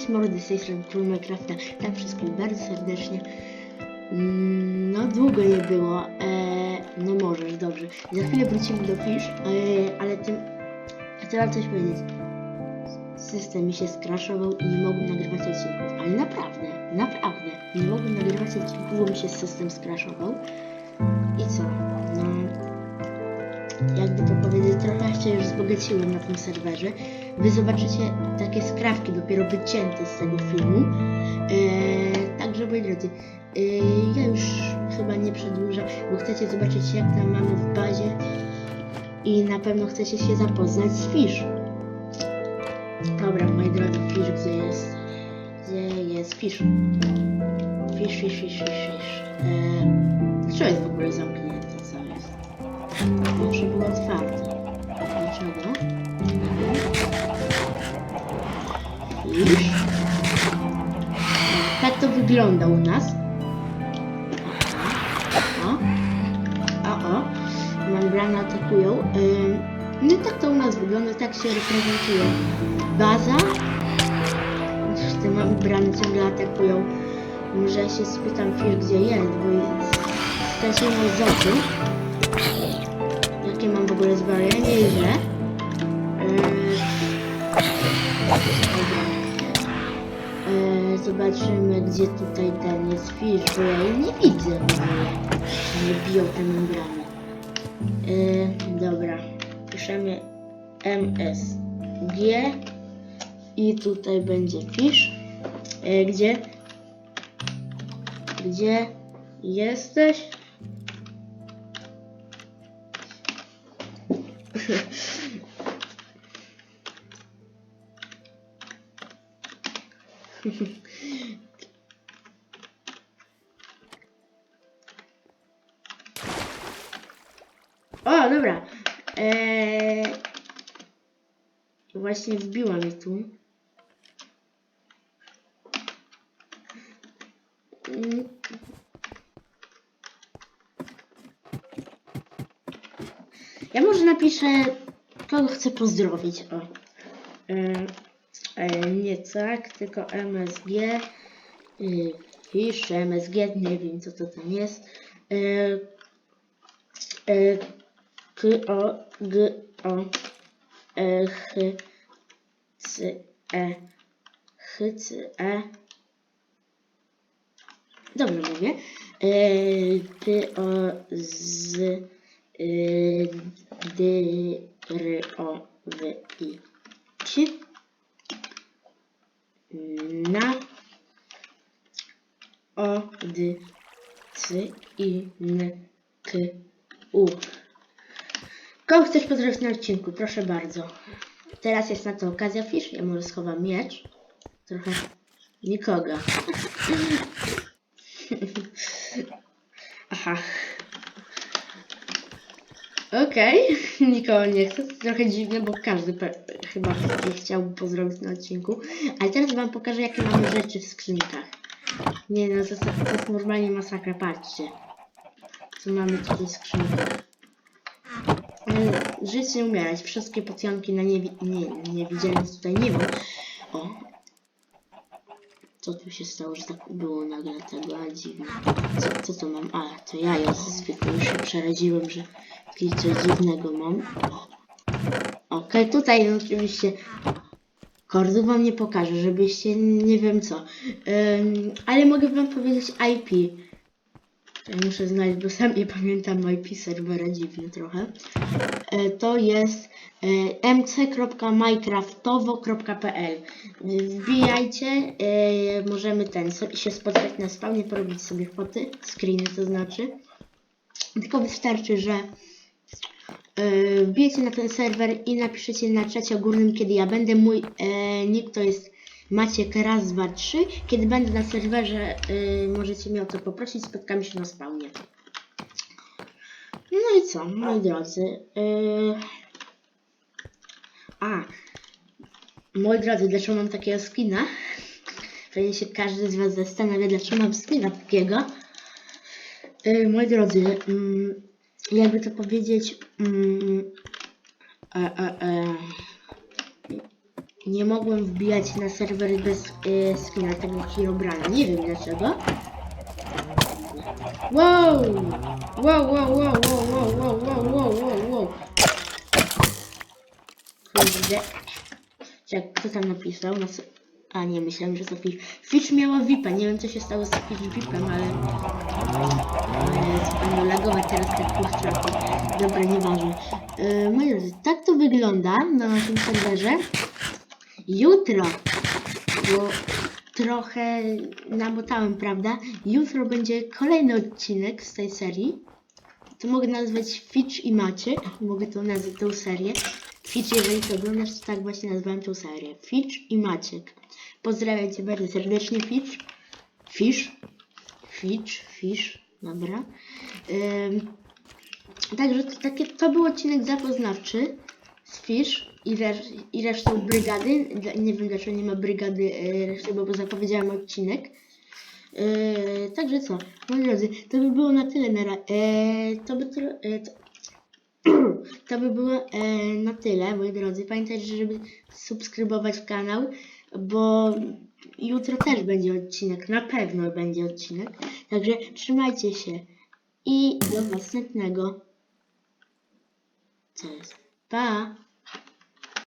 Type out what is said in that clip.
Cześć mordy, z tej strony Król Minecrafta. Tak wszystkich bardzo serdecznie. Mm, No długo nie było. Eee, no możesz, dobrze. Za chwilę wrócimy do Fish, eee, ale tym... Chcę wam coś powiedzieć. System mi się skraszował i nie mogłem nagrywać odcinków. Ale naprawdę, naprawdę. Nie mogłem nagrywać odcinków, bo mi się system skraszował. I co? No... Jakby to powiedzieć, trochę się już wzbogaciłem na tym serwerze. Wy zobaczycie takie skrawki dopiero wycięte z tego filmu. Eee, także moi drodzy, eee, ja już chyba nie przedłużam, bo chcecie zobaczyć jak tam mamy w bazie i na pewno chcecie się zapoznać z Fish. Dobra, moi drodzy, Fish, gdzie jest? Gdzie jest Fish? Fish, Fish, Fish, Fish, Fish. Eee, jest w ogóle zamknięte? Co jest? Zawsze było otwarte. Tak to wygląda u nas. O, o, o. Membrany atakują. No tak to u nas wygląda, tak się reprezentuje. Baza. Te membrany ciągle atakują. Może się spytam chwilę, gdzie jest, bo straciłem z oczu. Jakie mam w ogóle zbrojenie i źle. Eee, zobaczymy, gdzie tutaj ten jest fish, bo ja jej nie widzę w ogóle. Nie biją te membrany. Eee, dobra, piszemy MSG i tutaj będzie fish. Eee, gdzie? Gdzie jesteś? O, dobra. Eee... Właśnie wbiła mnie tu. Ja może napiszę, kogo chcę pozdrowić. O. Eee, nie tak, tylko MSG. Fish, MSG, nie wiem co to tam jest. Eee, e, K, O, G, O, E, Ch, C, E, Ch, C, E. Dobrze mówię. E, P, O, Z, e, D, R, O, W, I. Na, O, D, C, I, N, K, U. Kogo chcesz pozdrowić na odcinku? Proszę bardzo. Teraz jest na to okazja fish. Ja może schowam miecz. Trochę nikogo. Aha. Okej, nikogo nie chcę. To trochę dziwne, bo każdy chyba nie chciałby pozdrowić na odcinku. Ale teraz wam pokażę, jakie mamy rzeczy w skrzynkach. Nie no, to, jest normalnie masakra. Patrzcie. Co mamy tutaj w skrzynkach. Mm, Żyć nie umierać. Wszystkie potionki na niewi nie, niewidzialność tutaj nie. O. Co tu się stało, że tak było nagle tego, a dziwne. Co, co to mam? A, to ja jest zwykle. Już się przeraziłem, że jakieś coś dziwnego mam. Okej, tutaj oczywiście kordów wam nie pokażę, żebyście nie wiem co. Ym, ale mogę wam powiedzieć IP. Ja muszę znaleźć, bo sam nie pamiętam IP serwera dziwnie trochę. E, To jest e, mc.minecraftowo.pl Wbijajcie, e, możemy ten so- się spotkać na spawnie, porobić sobie foty, screeny to znaczy. Tylko wystarczy, że wbijecie na ten serwer i napiszecie na czacie górnym, kiedy ja będę. Mój e, nick to jest Maciek raz, dwa, trzy. Kiedy będę na serwerze, e, możecie mnie o to poprosić, spotkamy się na spawnie. No i co, moi drodzy. Yy... A, moi drodzy, dlaczego mam takiego skina? Pewnie się każdy z Was zastanawia, dlaczego mam skina takiego. Yy, moi drodzy, mm, jakby to powiedzieć, mm, e, e, e, nie mogłem wbijać na serwery bez y, skina tego Herobrina. Nie wiem dlaczego. Wow! Wow, wow, wow, wow, wow, wow, wow, wow, wow, wow. Kurde. Czek, kto tam napisał? Na A nie, myślałem, że to Fish. Fish miała VIPa. Nie wiem, co się stało z Fish VIPem, ale... Ale lagować teraz te kurczaki. Dobra, nieważne. Yy, moi drodzy, tak to wygląda na naszym serwerze. Jutro, bo trochę namotałem, prawda? Jutro będzie kolejny odcinek z tej serii. To mogę nazwać Fitch i Maciek. Mogę to nazwać tą serię. Fitch, jeżeli to oglądasz, to tak właśnie nazwałem tą serię. Fitch i Maciek. Pozdrawiam Cię bardzo serdecznie, Fitch. Fish. Fitch, Fish. Dobra. Także to, takie, to był odcinek zapoznawczy z Fish i, resz, i resztą brygady. Nie wiem dlaczego nie ma brygady e, reszty, bo zapowiedziałem odcinek. E, także co, moi drodzy, to by było na tyle na e, to by tro, e, to, to by było e, na tyle, moi drodzy. Pamiętajcie, żeby subskrybować kanał, bo jutro też będzie odcinek, na pewno będzie odcinek. Także trzymajcie się i do następnego. Co jest? Pa!